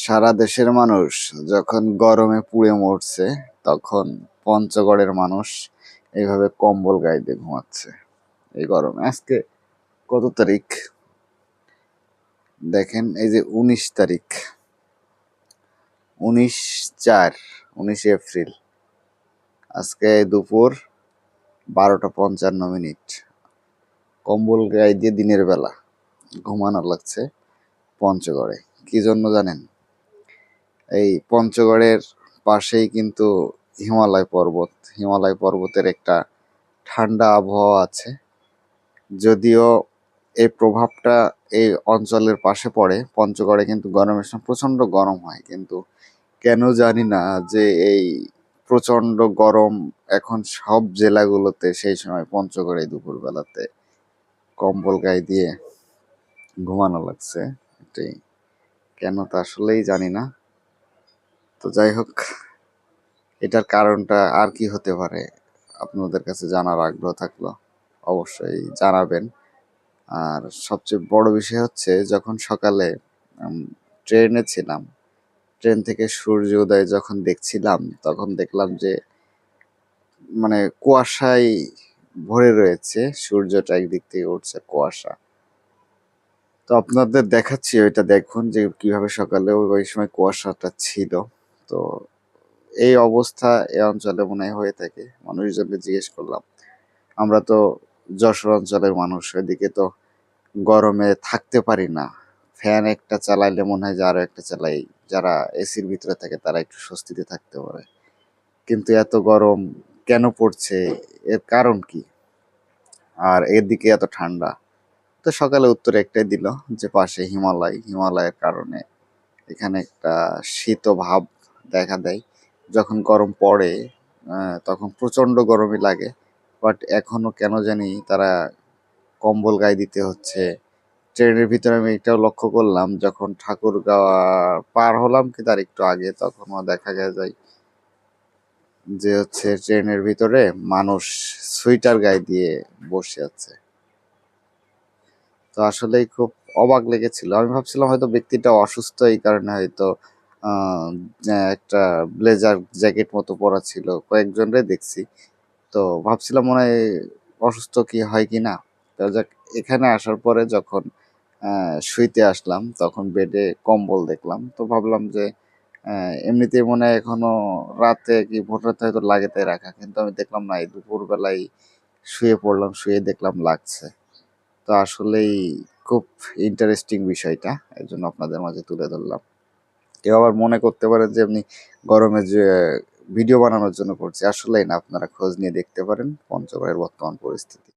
সারা দেশের মানুষ যখন গরমে পুড়ে মরছে, তখন পঞ্চগড়ের মানুষ এইভাবে কম্বল গায়ে দিয়ে ঘুমাচ্ছে এই গরমে। আজকে কত তারিখ? দেখেন এই যে উনিশ তারিখ। উনিশ চার, উনিশে এপ্রিল। আজকে দুপুর বারোটা পঞ্চান্ন মিনিট। কম্বল গায়ে দিয়ে দিনের বেলা ঘুমানো লাগছে পঞ্চগড়ে। কি জন্য জানেন? এই পঞ্চগড়ের পাশেই কিন্তু হিমালয় পর্বত। হিমালয় পর্বতের একটা ঠান্ডা আবহাওয়া আছে। যদিও এই প্রভাবটা এই অঞ্চলের পাশে পড়ে, পঞ্চগড়ে কিন্তু গরমের সময় প্রচণ্ড গরম হয়। কিন্তু কেন জানি না যে এই প্রচণ্ড গরম এখন সব জেলাগুলোতে সেই সময় পঞ্চগড়ে দুপুরবেলাতে কম্বল গায়ে দিয়ে ঘুমানো লাগছে। এটাই। কেন তা আসলেই জানি না। তো যাই হোক, এটার কারণটা আর কি হতে পারে আপনাদের কাছে জানার আগ্রহ থাকল অবশ্যই জানাবেন। আর সবচেয়ে বড় বিষয় হচ্ছে যখন সকালে ট্রেনে ছিলাম, ট্রেন থেকে সূর্য উদয় যখন দেখছিলাম, তখন দেখলাম যে মানে কুয়াশায় ভরে রয়েছে, সূর্যটা একদিক থেকে উঠছে কুয়াশা। তো আপনাদের দেখাচ্ছি, ওইটা দেখুন যে কীভাবে সকালে ওই সময় কুয়াশাটা ছিল। তো এই অবস্থা এই অঞ্চলে মনে হয় থাকে। মানুষজনকে জিজ্ঞেস করলাম, আমরা তো যশোর অঞ্চলের মানুষ, এদিকে তো গরমে থাকতে পারি না। ফ্যান একটা চালাইলে মনে হয় যে আরও একটা চালাই, যারা এসির ভিতরে থাকে তারা একটু স্বস্তিতে থাকতে পারে। কিন্তু এত গরম কেন পড়ছে? এর কারণ কি? আর এদিকে এত ঠান্ডা। তো সকালে উত্তর একটাই দিল যে, পাশে হিমালয়। হিমালয়ের কারণে এখানে একটা শীত ভাব দেখা দেয়। যখন গরম পড়ে তখন প্রচণ্ড গরমই লাগে। বাট এখনও কেন জানি তারা কম্বল গায়ে দিতে হচ্ছে। ট্রেনের ভিতরে আমি এটাও লক্ষ্য করলাম, যখন ঠাকুরগাঁও পার হলাম কি তার একটু আগে, তখনও দেখা যায় যে হচ্ছে ট্রেনের ভিতরে মানুষ সোয়েটার গায়ে দিয়ে বসে আছে। তো আসলেই খুব অবাক লেগেছিল। আমি ভাবছিলাম হয়তো ব্যক্তিটা অসুস্থ, এই কারণে হয়তো একটা ব্লেজার জ্যাকেট মতো পরা ছিল কয়েকজনরে দেখছি। তো ভাবছিলাম মনে হয় অসুস্থ কি হয় কি না? তো এখানে আসার পরে যখন শুইতে আসলাম তখন বেডে কম্বল দেখলাম। তো ভাবলাম যে আহ, এমনিতেই মনে হয় এখনও রাতে কি ভোর রাতে হয়তো লাগে তাই রাখা কিন্তু আমি দেখলাম না এই দুপুর বেলায় শুয়ে পড়লাম শুয়ে দেখলাম লাগছে। তো আসলেই খুব ইন্টারেস্টিং বিষয়টা এর জন্য আপনাদের মাঝে তুলে ধরলাম। কেউ আবার মনে করতে পারেন যে আপনি গরমে যে ভিডিও বানানোর জন্য করছি। আসলেই না, আপনারা খোঁজ নিয়ে দেখতে পারেন পঞ্চগড়ের বর্তমান পরিস্থিতি।